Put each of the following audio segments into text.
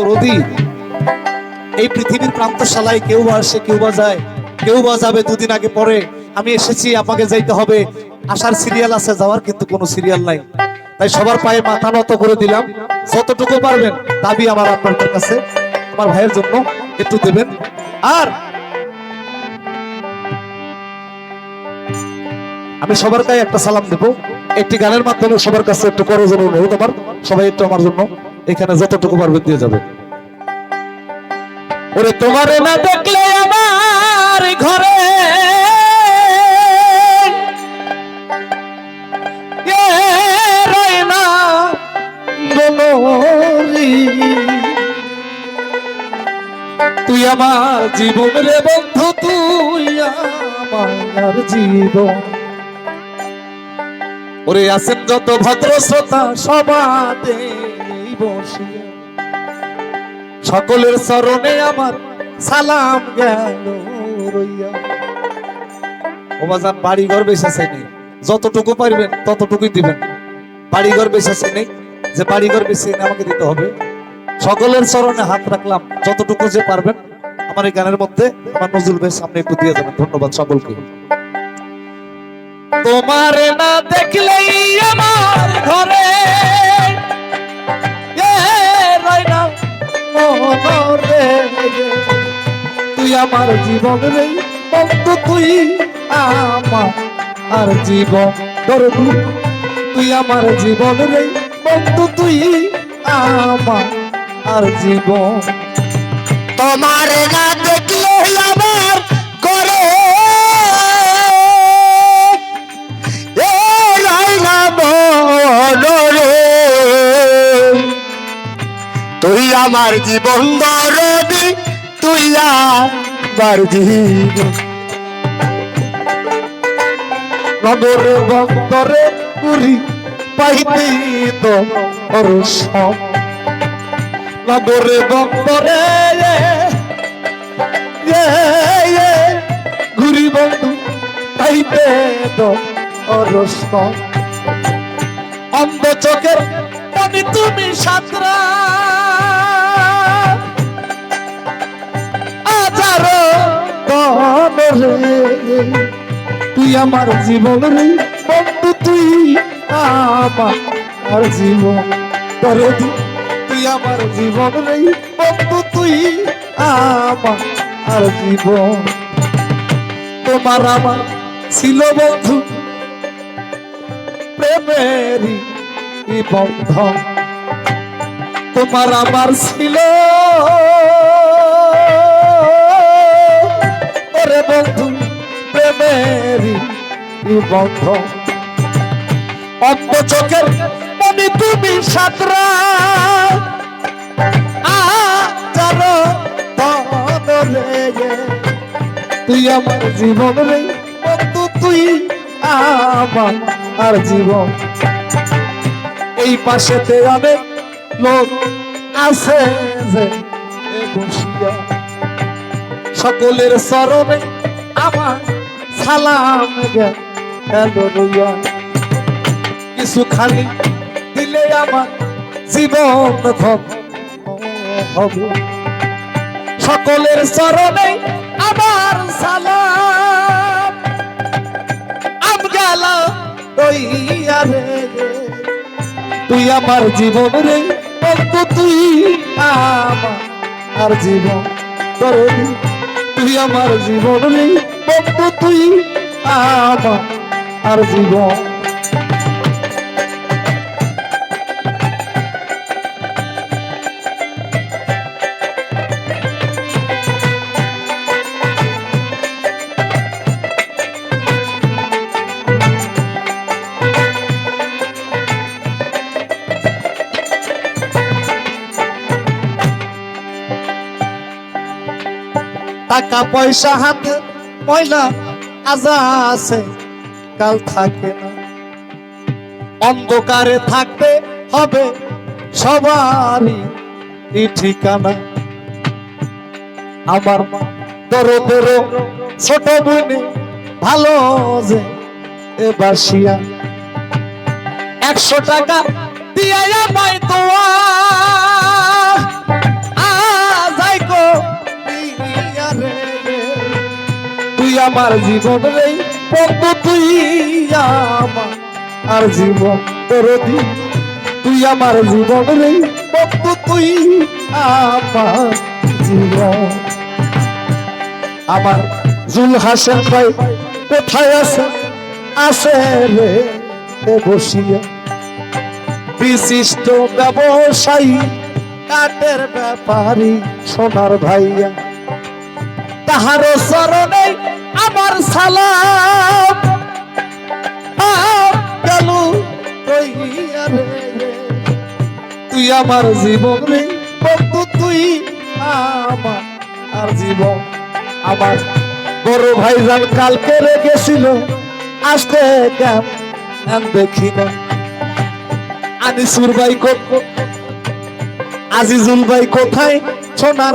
অধীর এই পৃথিবীর কেউ আসে, কেউ বা যায়, কেউ বা যাবে দুদিন আগে পরে। আমি এসেছি যাইতে হবে। আসার সিরিয়াল আছে, যাওয়ার কিন্তু কোনো সিরিয়াল নাই। তাই সবার পায়ে মাথা নত করে দিলাম। যতটুকু পারবেন, দাবি আমার কাছে। আমার ভাইয়ের জন্য একটু দেবেন। আর আমি সবার কাছে একটা সালাম দেব। একটি গানের মাধ্যমে সবার কাছে একটু করো যেন অনুরোধ আমার। সবাই একটু আমার জন্য এখানে যতটুকু পারবে দিয়ে যাবে ওরে তোমারে না দেখলে আমার ঘরে। তুই আমার জীবন রে বন্ধু, তুই আমার জীবন ওরে আছেন যত ভদ্র শ্রোতা সবাতে বসিয়া সকলের চরণে আমার সালাম গেল রইয়া। ও বাজান বাড়ি ঘর বেসাছে নেই যতটুকু পারবেন ততটুকুই দিবেন। বাড়ি ঘর বেসাছে নেই যে বাড়ি ঘর বেশি আমাকে দিতে হবে। সকলের চরণে হাত রাখলাম, যতটুকু যে পারবেন। আমার এই গানের মধ্যে আমার নজরুল ভাই সামনে একটু দিয়ে যাবেন ধন্যবাদ সকলকে। তোমার না দেখলেই আমার ঘরে তুই আমার জীবন রে, বন্ধু, তুই আমার আর জীবন তোর তুই আমার জীবন রে, বন্ধু, তুই আমার আর জীবন। তোমার না দেখলে আমার করে তুই আমার জীবন দরদি, তুই আমার জীবন। নগরে বন্দরে পুরি পাইতে তো অরসম নগরে বন্দরে ঘুরি বন্ধু, পাইতে তো অরসম অন্ধ চোখের পানি তুমি সাতরা। আজারো বনরে তুই আমার জীবন রে, বন্ধু, তুই আমার জীবন। করে তুই আমার জীবন রে, বন্ধু, তুই আমার জীবন। তোমার আমার ছিল বন্ধু, প্রেমেরই বন্ধন তোমার আমার ছিল। ওরে বন্ধু প্রেমেরই ই বন্ধন অন্ধ চোখের মনে তুমি সাতরা। তুই আমার জীবন রে বন্ধু, তুই আমার আর জীবন। এই পাশেতে অনেক লোক আছে যে বসিয়া। সকলের চরণে আমার সালাম রইয়া। কিছু খালি দিলে আমার জীবন হবে। সকলের চরণে আমার সালাম, আম গেল রইয়া রে। তুই আমার জীবন রে, বন্ধু তুই আমার জীবন দরদি তুই আমার জীবন রে, বন্ধু তুই আমার জীবন টাকা পয়সা হাতে, ময়লা আজা আছে, কাল থাকে না। অন্ধকারে থাকতে হবে সবারই ঠিকানা। আমার মা দরদের ছোট বোনে ভালো যে এ বাসিয়া। একশো টাকা দিয়ে আমায় তোমার আমার জীবন রে বন্ধু তুই আমার জীবন দরদি তুই আমার জীবন রে বন্ধু তুই আমার জীবন। আমার জুল হাসেন ভাই কোথায় আছে? আছে রে বসিয়া। বিশিষ্ট ব্যবসায়ী, কাঠের ব্যাপারী, সোনার ভাইয়া। তাহার চরণে আমার সালাম। গেল তুই আমার জীবন রে, বন্ধু, তুই আমার আর জীবন। আমার বড় ভাইজান কালকে রেখেছিল আসতে কেন আমি দেখি না। আনিসুর ভাই কো- আজিজুল ভাই কোথায়? সোনার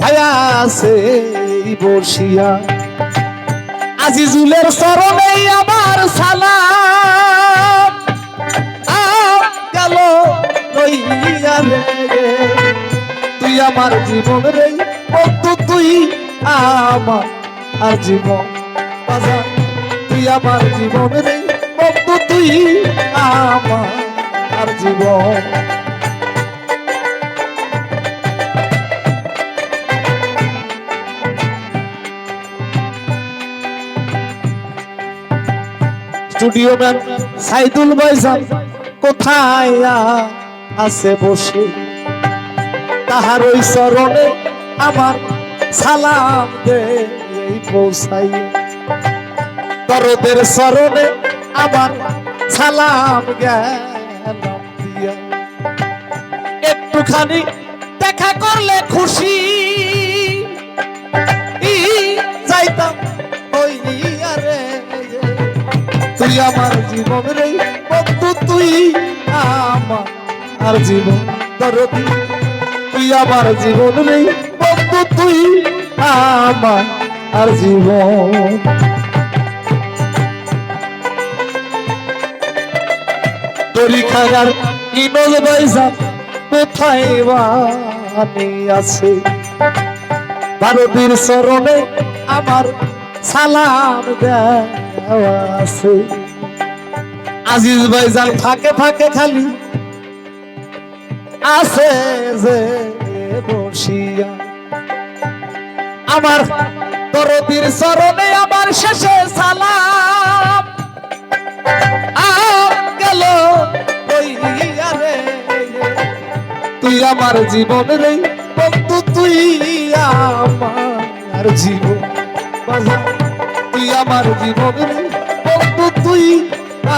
ভাইয়া আছে বসিয়া আজিজুলের চরণে আমার সালাম। গেল তুই আমার জীবন রে, বন্ধু, তুই আমার আর জীবন বাজার তুই আমার জীবন রে, বন্ধু, তুই আমার আর জীবন স্টুডিও ম্যান সাইদুল ভাইজান কোথায় আছে বসে? তাহার ওই চরণে আমার সালাম দে পৌঁছাই। দরদের চরণে আমার সালাম গেলাম একটুখানি দেখা করলে খুশি। যাইতাম তুই আমার জীবন রে। বন্ধু, তুই আমার জীবন দরদি। তুই আমার জীবন রে। বন্ধু, তুই আমার আর জীবন। কোথায় আছে? ভারতীর চরণে আমার সালাম দেওয়া আছে। আজিজ ভাইজান ফাঁকে ফাঁকে খালি আছে যে বসিয়া। আমার দরদির চরণে আমার শেষে সালাম। আর গেল রে। তুই আমার জীবন রে বন্ধু, তুই আমার জীবন। বাজার তুই আমার বন্ধু, তুই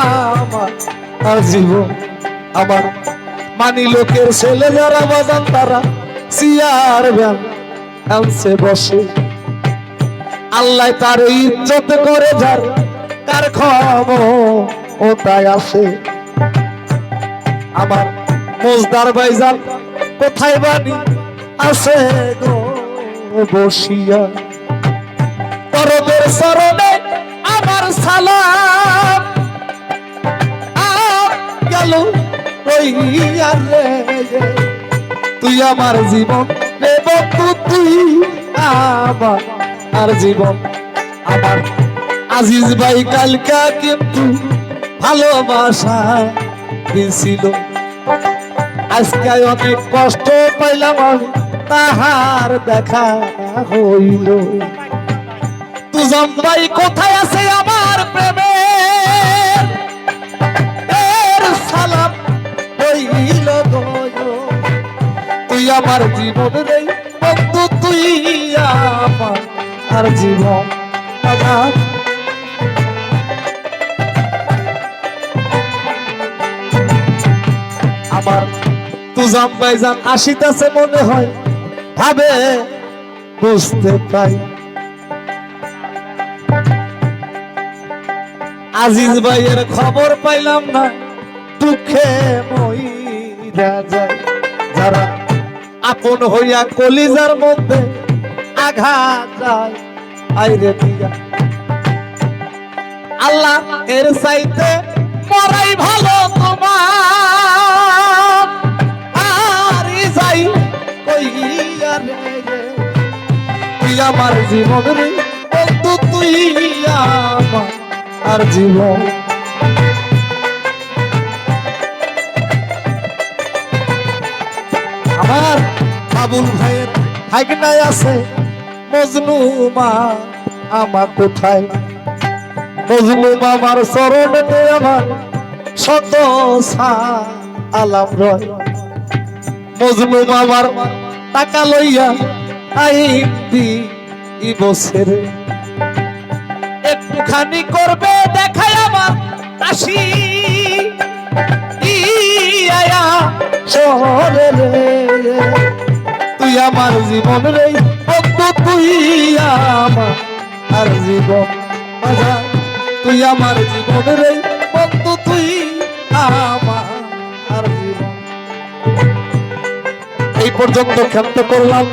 আমার জীবন আমার মানি লোকের ছেলে যারা বাজান তারা সিয়ার বসে। আল্লাহ তার ইজ্জত করে যার কার খবর ও তাই আছে আমার মোজদার ভাইজান কোথায় বানি আছে গো বসিয়া? পরবের চরণে আমার সালাম। গেল তুই আমার জীবন রে বন্ধু, তুই আমার আর জীবন। আমার আজিজ ভাই কালকা কিন্তু ভালোবাসা দিছিল। আজকে অনেক কষ্ট পাইলাম আমি, তাহার দেখা হইল। তুজম ভাই কোথায় আছে আমার প্রেমের? এর সালাম তুই আমার জীবন রে বন্ধু, তুই আমার আর জীবন আমার। আসিতেছে মনে হয়, ভাবে বুঝতে পাই আজিজ ভাইয়ের খবর পাইলাম না। দুঃখে মইরা যায় যারা আপন হইয়া কলিজার মধ্যে আঘাত আইরে দিয়া। আল্লাহ এর চাইতে মরাই ভালো তোমার। আর যাই কইয়া রে তুই আমার জীবন বন্ধু, তুই আমার আর জীবন। আমার বাবুল ভাইয়ের ভাগনায় আছে মজনু মা, আমার কোথায়? মজনু মামার চরণে আমার শত আলাম রয়। মজনু মামার টাকা লইয়া আইন দি বছরে একটুখানি করবে দেখাই আমার আসি ইয়া শহরে তুই আমার জীবন রে, বন্ধু, তুই আমার আর জীবন বাজা তুই আমার জীবন রে, বন্ধু, তুই আমার আর জীবন। এই পর্যন্ত ক্ষান্ত করলাম